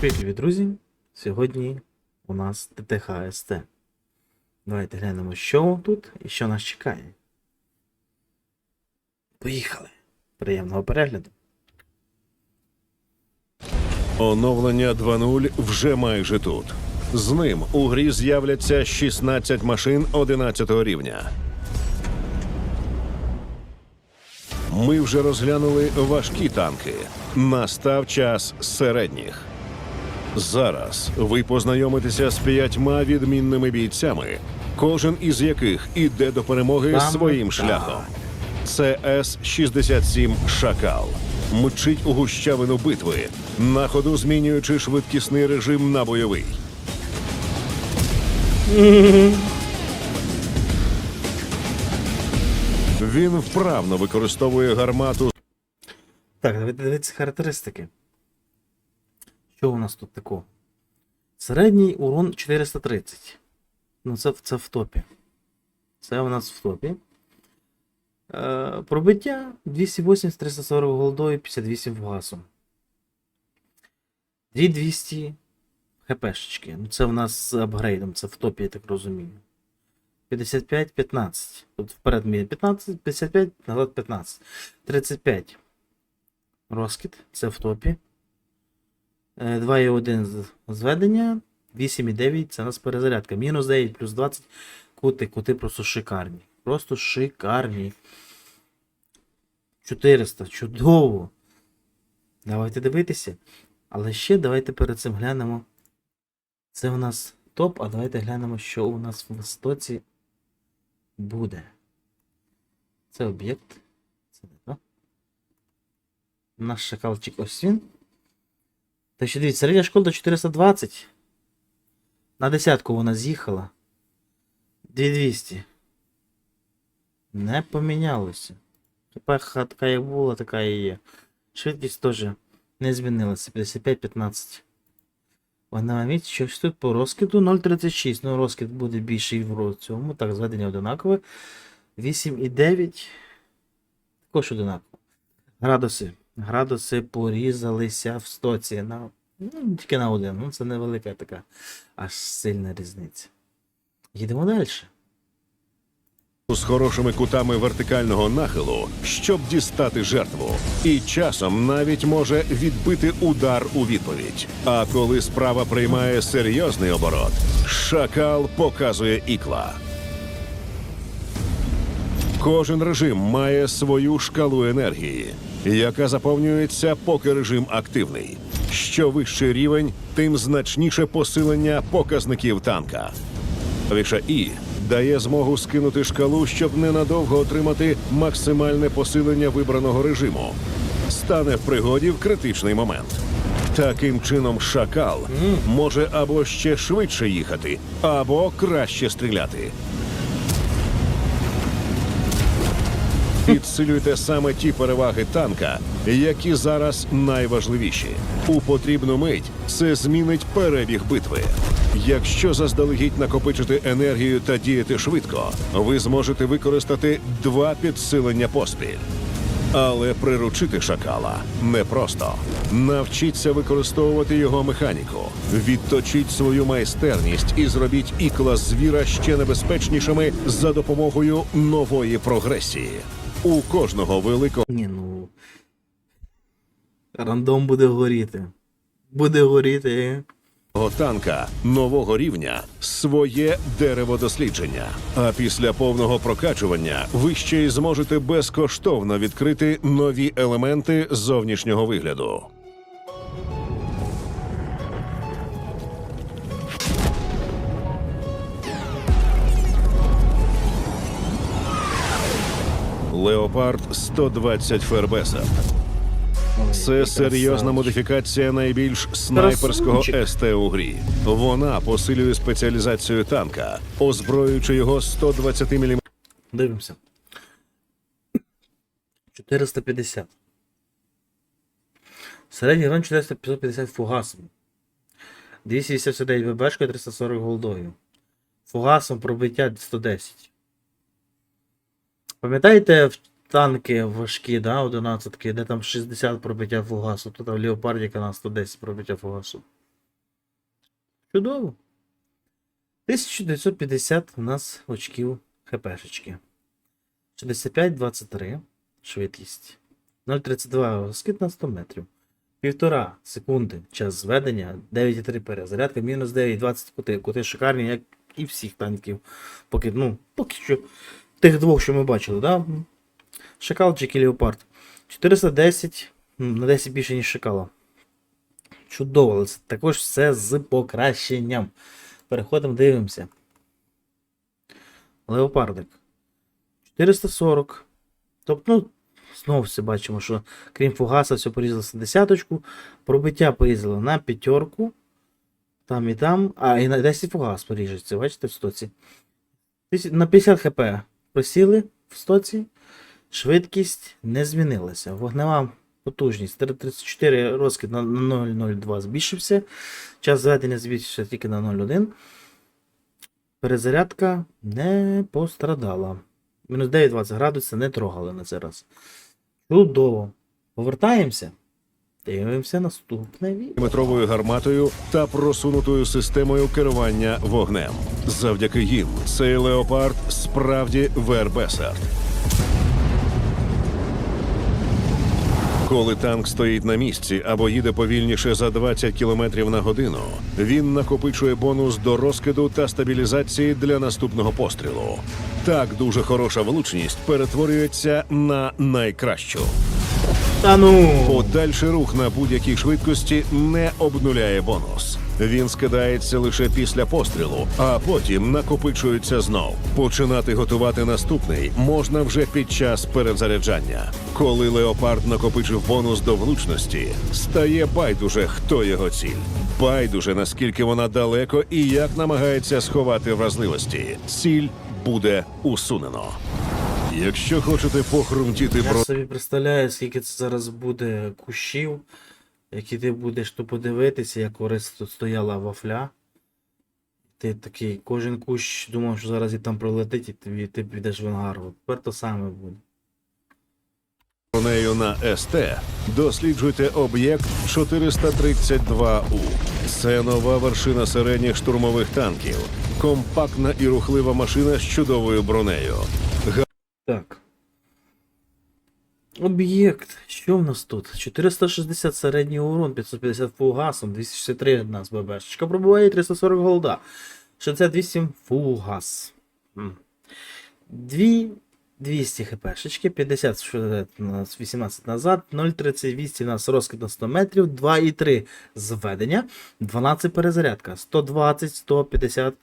Привіт, друзі! Сьогодні у нас ТТХ СТ. Давайте глянемо, що тут і що нас чекає. Поїхали! Приємного перегляду! Оновлення 2.0 вже майже тут. З ним у грі з'являться 16 машин 11 рівня. Ми вже розглянули важкі танки. Настав час середніх. Зараз ви познайомитеся з п'ятьма відмінними бійцями, кожен із яких іде до перемоги Там своїм шляхом. Це С-67 Шакал. Мчить у гущавину битви, на ходу змінюючи швидкісний режим на бойовий. Він вправно використовує гармату Так, давайте дивитися характеристики. Що у нас тут такого? Середній урон 430. Ну, це, в- це в топі. Це у нас в топі. Е, пробиття 280, 340 голдою, 58 фугасом. 2200 хпшечки. Ну, це в нас з апгрейдом, це в топі, я так розумію. 55, 15. Тут вперед мій 15, 55, назад 15. 35. Розкид, це в топі. Е, 2,1 з- зведення. 8,9 це у нас перезарядка. Мінус 9 плюс 20. Кути, кути просто шикарні. Просто шикарні. 400. Чудово. Давайте дивитися. Але ще давайте перед цим глянемо. Це у нас топ, а давайте глянемо, що у нас в востоці буде. Це об'єкт. Це не то. Наш шакалчик ось він. Так що дивіться, середня школа 420. На десятку вона з'їхала. 2200. Не помінялося. КПХ така як була, така і є. Швидкість теж не змінилася. 55-15. Вона міць щось тут по розкиду 0,36. Ну, розкид буде більший в цьому. Так, зведення одинакове. 8,9. Також одинаково. Градуси. Градуси порізалися в стоці. На, ну, тільки на один. Ну, це невелика така аж сильна різниця. Їдемо далі. з хорошими кутами вертикального нахилу, щоб дістати жертву, і часом навіть може відбити удар у відповідь. А коли справа приймає серйозний оборот, шакал показує ікла. Кожен режим має свою шкалу енергії, яка заповнюється, поки режим активний. Що вищий рівень, тим значніше посилення показників танка. Клавіша І дає змогу скинути шкалу, щоб ненадовго отримати максимальне посилення вибраного режиму. Стане в пригоді в критичний момент. Таким чином, шакал може або ще швидше їхати, або краще стріляти. Підсилюйте саме ті переваги танка, які зараз найважливіші. У потрібну мить це змінить перебіг битви. Якщо заздалегідь накопичити енергію та діяти швидко, ви зможете використати два підсилення поспіль. Але приручити шакала непросто. Навчіться використовувати його механіку, відточіть свою майстерність і зробіть ікла звіра ще небезпечнішими за допомогою нової прогресії. У кожного великого Ні, ну. Рандом буде горіти. Буде горіти. танка нового рівня своє дерево дослідження. А після повного прокачування ви ще й зможете безкоштовно відкрити нові елементи зовнішнього вигляду. Леопард 120 Фербеса. Це серйозна модифікація найбільш снайперського. СТ у грі. Вона посилює спеціалізацію танка, озброюючи його 120 мм Дивимося. 450. Середній рон 450 фугасом. 289 ВБшкою 340 голдою. Фугасом пробиття 110. Пам'ятаєте в танки важкі, да, 11 де там 60 пробиття фугасу, тут в Леопардіка на 110 пробиття фугасу. Чудово. 1950 у нас очків ХПшечки. 65-23 швидкість. 0,32 скид на 100 метрів. Півтора секунди час зведення, 9,3 перезарядка, мінус 9, 20 кути. Кути шикарні, як і всіх танків. Поки, ну, поки що тих двох, що ми бачили, да? Шакал чи Леопард. 410 на 10 більше, ніж шакала. Чудово, але це також все з покращенням. Переходимо, дивимося. Леопардик. 440. Тобто, ну, знову все бачимо, що крім фугаса, все порізалося на десяточку. Пробиття порізало на п'ятерку. Там і там. А, і на 10 фугас поріжеться, бачите, в стоці. На 50 хп просіли в стоці. Швидкість не змінилася. Вогнева потужність 34 розкид на 0,02 збільшився. Час зведення збільшився тільки на 0,1. Перезарядка не пострадала. Мінус 9-20 градусів не трогали на цей раз. Чудово. Повертаємося. Дивимося наступне відео. метровою гарматою та просунутою системою керування вогнем. Завдяки їм цей леопард справді вербесард. Коли танк стоїть на місці або їде повільніше за 20 км на годину, він накопичує бонус до розкиду та стабілізації для наступного пострілу. Так дуже хороша влучність перетворюється на найкращу. Та ну! Подальший рух на будь-якій швидкості не обнуляє бонус. Він скидається лише після пострілу, а потім накопичується знов. Починати готувати наступний можна вже під час перезаряджання. Коли леопард накопичив бонус до влучності, стає байдуже, хто його ціль. Байдуже, наскільки вона далеко і як намагається сховати вразливості. Ціль буде усунено. Якщо хочете похрумтіти Я про собі представляю, скільки це зараз буде кущів, які ти будеш то подивитися, як колись тут стояла вафля. Ти такий, кожен кущ думав, що зараз і там пролетить, і тобі, ти підеш в ангар. Тепер то саме буде. нею на СТ, досліджуйте об'єкт 432У. Це нова вершина середніх штурмових танків. Компактна і рухлива машина з чудовою бронею. Так. Об'єкт. Що в нас тут? 460 середній урон, 550 фугасом, 263 одна з ББшечка пробуває 340 голда. 68 фугас. Дві 200 хпшечки, 50 що у нас 18 назад, 0,38 у нас розкид на 100 метрів, 2,3 зведення, 12 перезарядка, 120, 150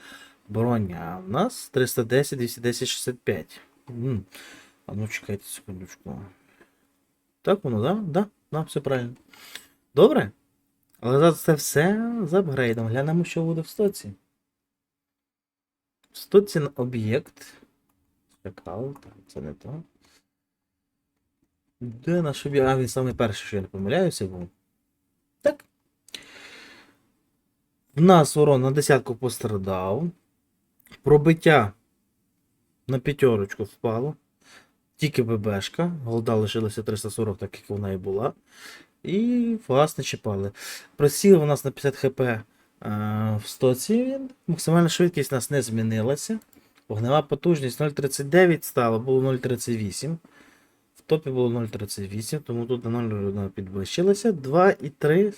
броня. У нас 310, 210, 65. М. А ну чекайте секундочку. Так воно, да? Да, да, все правильно. Добре. Але зараз це все з апгрейдом. Глянемо, що буде в стоці. В стоці на об'єкт. Чекав, так, це не то. Де наш об'єкт? А, він саме перший, що я не помиляюся, був. Так. В нас урон на десятку пострадав. Пробиття на п'ятерочку впало. Тільки ББшка. Голда лишилася 340, так як вона і була. І фугас не чіпали. Просів у нас на 50 хп е, в стоці. Максимальна швидкість у нас не змінилася. Вогнева потужність 0,39 стала, було 0,38. В топі було 0,38, тому тут на 0,1 підвищилося. 2,3.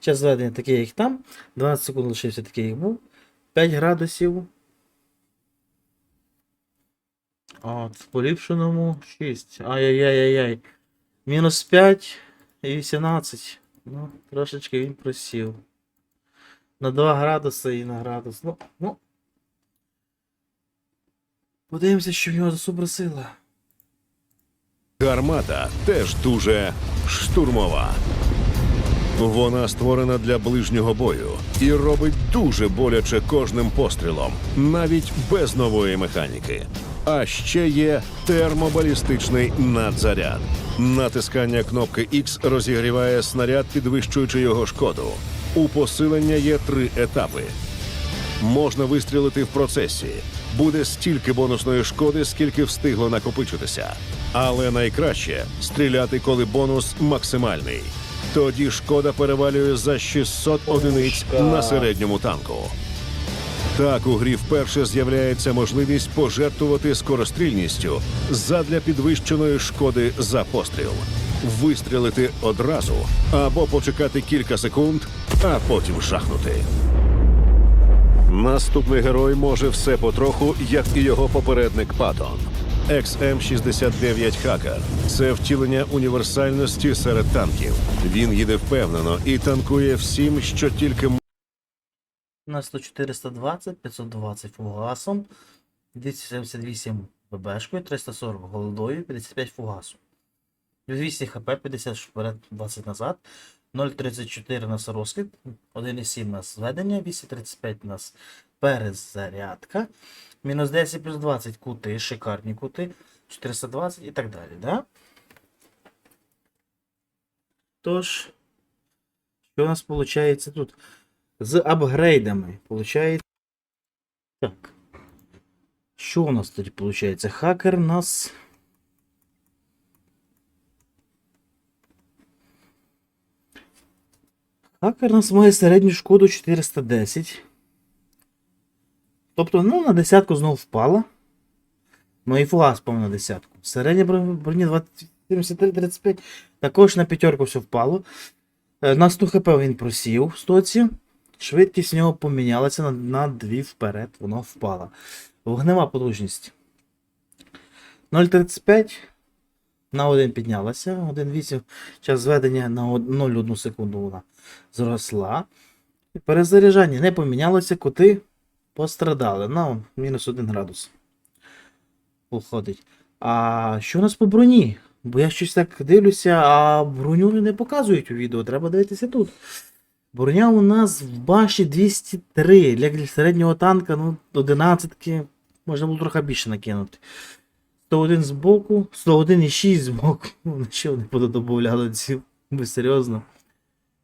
Час зведення такий, як там. 12 секунд лишився такий, як був. 5 градусів. От, в поліпшеному 6. Ай-яй-яй-яй-яй. Мінус 5 і 18. Ну, трошечки він просів. На 2 градуси і на градус. Ну, ну. Подивимося, що в нього за суперсила. Гармата теж дуже штурмова. Вона створена для ближнього бою і робить дуже боляче кожним пострілом, навіть без нової механіки. А ще є термобалістичний надзаряд. Натискання кнопки X розігріває снаряд, підвищуючи його шкоду. У посилення є три етапи. Можна вистрілити в процесі. Буде стільки бонусної шкоди, скільки встигло накопичитися. Але найкраще стріляти, коли бонус максимальний. Тоді шкода перевалює за 600 одиниць на середньому танку. Так у грі вперше з'являється можливість пожертвувати скорострільністю задля підвищеної шкоди за постріл, вистрілити одразу або почекати кілька секунд, а потім шахнути. Наступний герой може все потроху, як і його попередник Патон. XM69 Хакер це втілення універсальності серед танків. Він їде впевнено і танкує всім, що тільки У нас 420, 520 фугасом, 278 ББшкою, 340 голдою, 55 фугасом. 200 хп, 50 вперед, 20 назад. 0,34 у нас розкид, 1,7 у нас зведення, 235 у нас перезарядка. Мінус 10 плюс 20 кути, шикарні кути, 420 і так далі, да? Тож, що у нас виходить тут? З апгрейдами. Получається. Так. Що у нас тоді виходить? Хакер нас. Хакер нас має середню шкоду 410. Тобто, ну, на десятку знову впала. Ну і фугас впав на десятку. Середня броні 73-35. Також на п'ятерку все впало. Е, На 100 хп він просів в стоці. Швидкість в нього помінялася на, на 2 вперед, воно впало. Вогнева потужність. 0,35 на 1 піднялася. 1,8 час зведення на 0,1 секунду вона зросла. Перезаряджання не помінялося, кути пострадали. На мінус 1 градус. Уходить. А що у нас по броні? Бо я щось так дивлюся, а броню не показують у відео, треба дивитися тут. Броня у нас в баші 203. Для середнього танка, ну, 11 можна було трохи більше накинути. 101 з боку, 101,6 з боку. Ну, що вони пододобавляли ці, ви серйозно.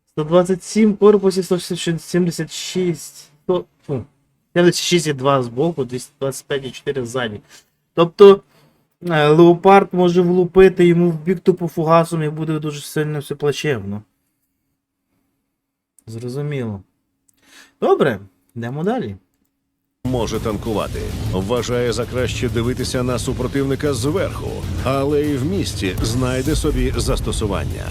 127 в корпусі, 176, 100, фу, 76,2 з боку, 225,4 ззаді. Тобто е, леопард може влупити йому в бік тупо фугасом і буде дуже сильно все плачевно. Зрозуміло. Добре, йдемо далі. може танкувати. Вважає за краще дивитися на супротивника зверху, але і в місті знайде собі застосування.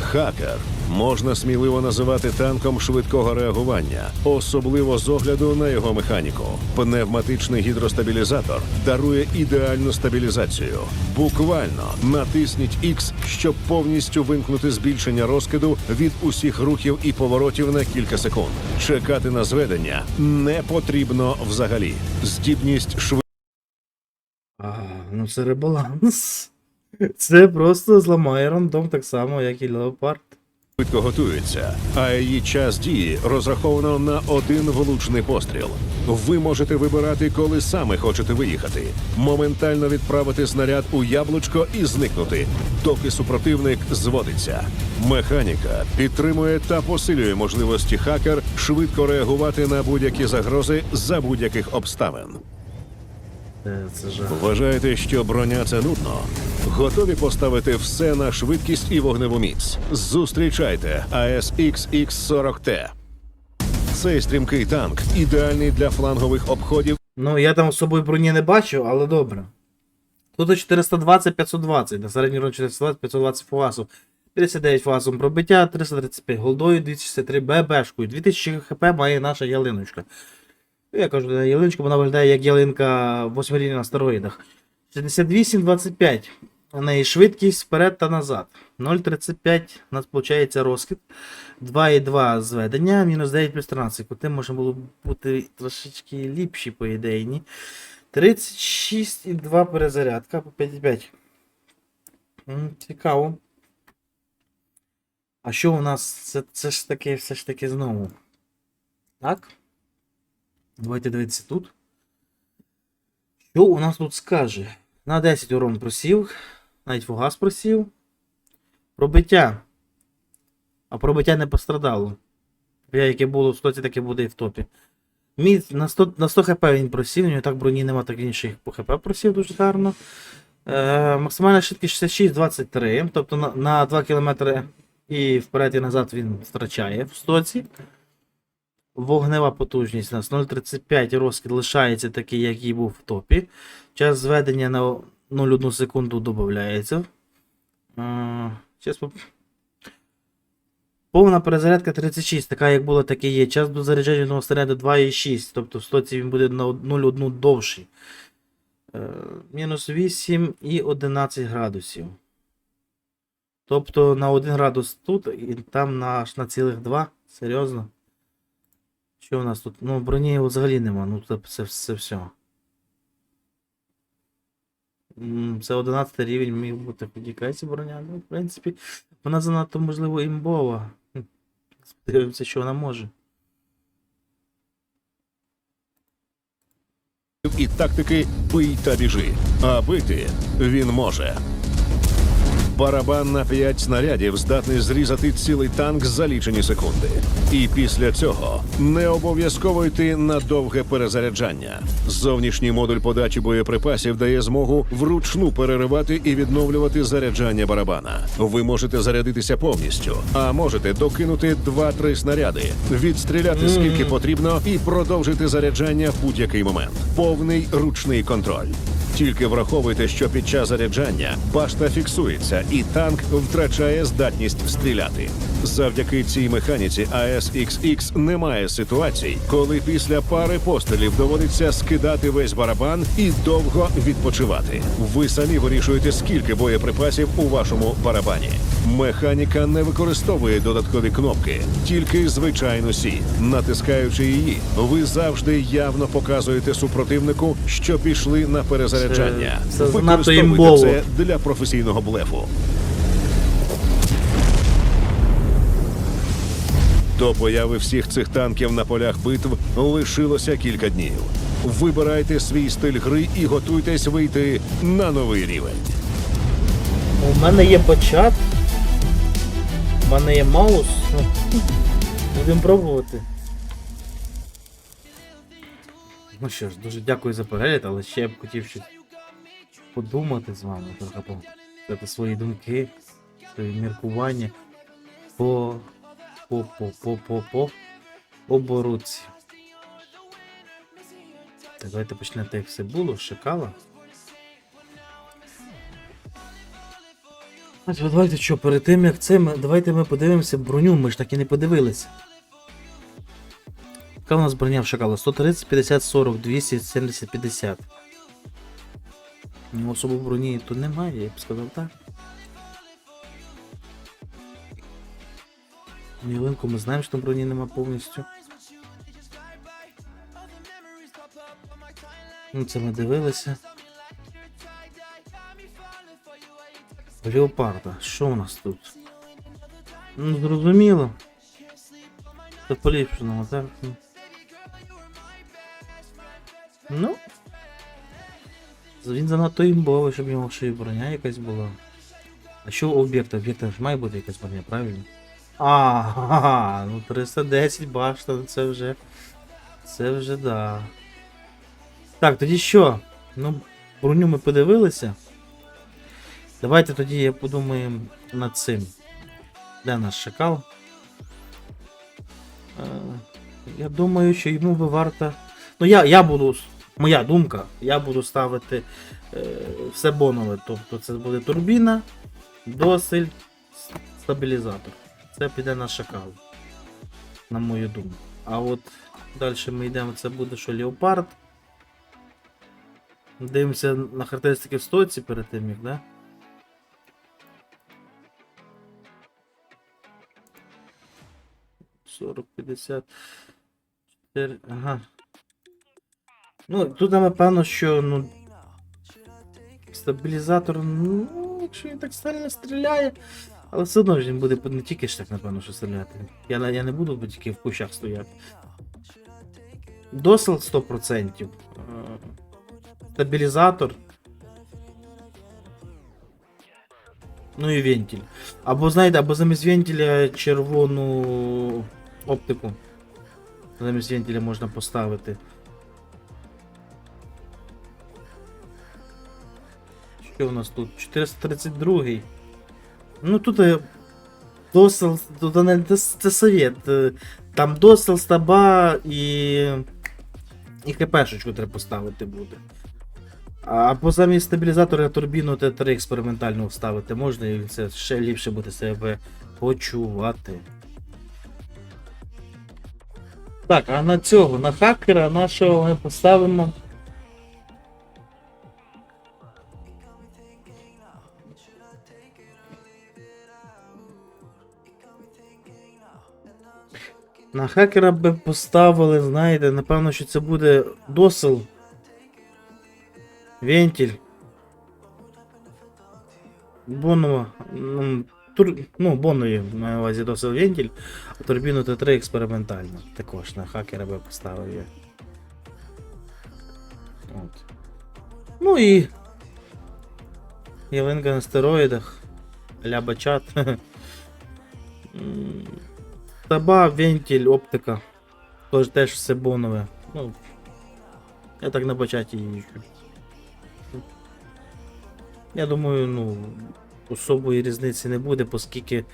Хакер можна сміливо називати танком швидкого реагування, особливо з огляду на його механіку. Пневматичний гідростабілізатор дарує ідеальну стабілізацію. Буквально натисніть X, щоб повністю вимкнути збільшення розкиду від усіх рухів і поворотів на кілька секунд. Чекати на зведення не потрібно взагалі. Здібність швидко. А, ну це ребаланс. Це просто зламає рандом так само, як і леопард. Швидко готується, а її час дії розраховано на один влучний постріл. Ви можете вибирати, коли саме хочете виїхати, моментально відправити снаряд у яблучко і зникнути, доки супротивник зводиться. Механіка підтримує та посилює можливості хакер швидко реагувати на будь-які загрози за будь-яких обставин. Це, це жах. Вважаєте, що броня це нудно? Готові поставити все на швидкість і вогневу міць. Зустрічайте ASX X40T. Цей стрімкий танк ідеальний для флангових обходів Ну, я там особої броні не бачу, але добре. Тут 420-520, на середній рон 420-520 фугасів. 59 фугасом пробиття, 335 голдою, 263 ББшкою. 2000 хп має наша ялиночка. Ну, Я кажу, ялиночка, вона виглядає як ялинка 8 рівня на стероїдах. 68-25. У неї швидкість вперед та назад. 0,35 у нас виходить розкид. 2,2 зведення, мінус 9 плюс 13. Кути може було бути трошечки ліпші, по ідеї. 36,2 перезарядка по 5,5. Цікаво. А що у нас? Це, це ж таки, все ж таки знову. Так. Давайте дивитися тут. Що у нас тут скаже? На 10 урон просів. Навіть фугас просів. Пробиття. А пробиття не пострадало. Яке було в стоці, таке буде і в топі. Мід на 100, на 100 хп він просів, у нього так броні нема, так й по хп просів дуже гарно. Е, максимальна швидкість 66-23, тобто на, на 2 км І вперед і назад він втрачає в стоці. Вогнева потужність у нас 0,35 розкид лишається такий, як і був в топі. Час зведення на 0,1 секунду додається. Повна перезарядка 36, така як була, так і є. Час до заряджання одного снаряду 2,6, тобто в стоці він буде на 0,1 довший. Е, Мінус 8 і 11 градусів. Тобто на 1 градус тут і там на, аж на цілих 2. Серйозно? Що у нас тут? Ну, броні його взагалі нема, ну це, це, це все. Це 11 рівень міг бути подікайся броня. Ну, в принципі, вона занадто, можливо, імбова. Хм. Дивимося, що вона може. і тактики бий та біжи. А бити він може. Барабан на 5 снарядів здатний зрізати цілий танк за лічені секунди. І після цього не обов'язково йти на довге перезаряджання. Зовнішній модуль подачі боєприпасів дає змогу вручну переривати і відновлювати заряджання барабана. Ви можете зарядитися повністю, а можете докинути 2-3 снаряди, відстріляти скільки потрібно і продовжити заряджання в будь-який момент. Повний ручний контроль. Тільки враховуйте, що під час заряджання башта фіксується, і танк втрачає здатність стріляти. Завдяки цій механіці ASXX немає ситуацій, коли після пари пострілів доводиться скидати весь барабан і довго відпочивати. Ви самі вирішуєте, скільки боєприпасів у вашому барабані. Механіка не використовує додаткові кнопки, тільки звичайну сі. Натискаючи її, ви завжди явно показуєте супротивнику, що пішли на перезаряджання. Використовуйте це для професійного блефу. До появи всіх цих танків на полях битв лишилося кілька днів. Вибирайте свій стиль гри і готуйтесь вийти на новий рівень. У мене є почат. У мене є маус. Ну, Будемо пробувати. Ну що ж, дуже дякую за перегляд, але ще я б хотів щось подумати з вами, трохи свої думки, свої міркування по по по по по по оборудці. Так, давайте почнемо так, як все було, шикало. Давайте що, перед тим як це, ми, давайте ми подивимося броню, ми ж так і не подивилися. Яка у нас броня в шакала? 130, 50, 40, 200, 70, 50. Ну, особо броні тут немає, я б сказав так. Ялинку ми знаємо, що там броні нема повністю. Ну, це ми дивилися. Леопарда. Що у нас тут? Ну, зрозуміло. Це поліпшено, так? Ну. Він занадто імбовий, щоб йому ще й броня якась була. А що об'єкта? Об'єкта ж має бути якась броня, правильно? Ага, ну 310 башта, ну це вже. Це вже да. Так, тоді що? Ну, броню ми подивилися. Давайте тоді подумаємо над цим. Де наш шакал? Е, я думаю, що йому би варто. Ну, я, я буду. Моя думка, я буду ставити е, все бонове. Тобто це буде турбіна, досель, стабілізатор. Це піде на шакал. На мою думку. А от далі ми йдемо, це буде що Леопард. Дивимося на характеристики в стоці перед тим, як, да? Сорок, п'ятдесят. Ага. Ну, тут напевно, що ну. Стабілізатор, ну, якщо він так сильно стріляє. Але все одно ж він буде не тільки ж так, напевно, що стріляти. Я, я не буду тільки в кущах стояти. Досил 100%. Е, Стабілізатор. Ну і вентиль. Або знаєте, або замість вентиля червону оптику. Замість вентиля можна поставити. Що у нас тут? 432. Ну тут е, Досел, то не це, совет. е, Там досел, стаба і. І ХПшечку треба поставити буде. А по замість стабілізатора турбіну Т3 експериментальну вставити можна, і це ще ліпше буде себе почувати. Так, а на цього, на хакера нашого ми поставимо. На хакера би поставили, знаєте, напевно, що це буде досел. Вентиль. Бонова. Ну, тур... ну Бонові маю на увазі досел вентиль, а турбіну Т3 експериментально. Також на хакера би поставив я. От. Ну і. Ялинка на стероїдах. Ля бачат. Таба, вентиль, оптика. Тож теж все бонове. Ну, я так на бачаті їжджу. Я думаю, ну, особої різниці не буде, оскільки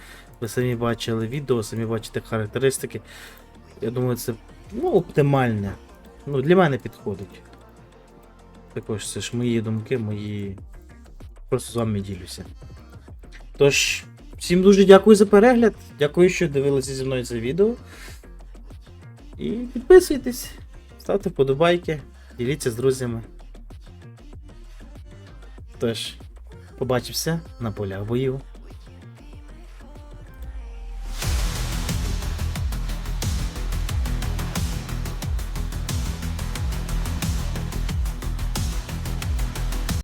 ви самі бачили відео, самі бачите характеристики. Я думаю, це ну, оптимальне. Ну, для мене підходить. Також це ж мої думки, мої. Просто з вами ділюся. Тож, всім дуже дякую за перегляд. Дякую, що дивилися зі мною це відео. І підписуйтесь, ставте вподобайки, діліться з друзями. Тож, побачимося на полях боїв.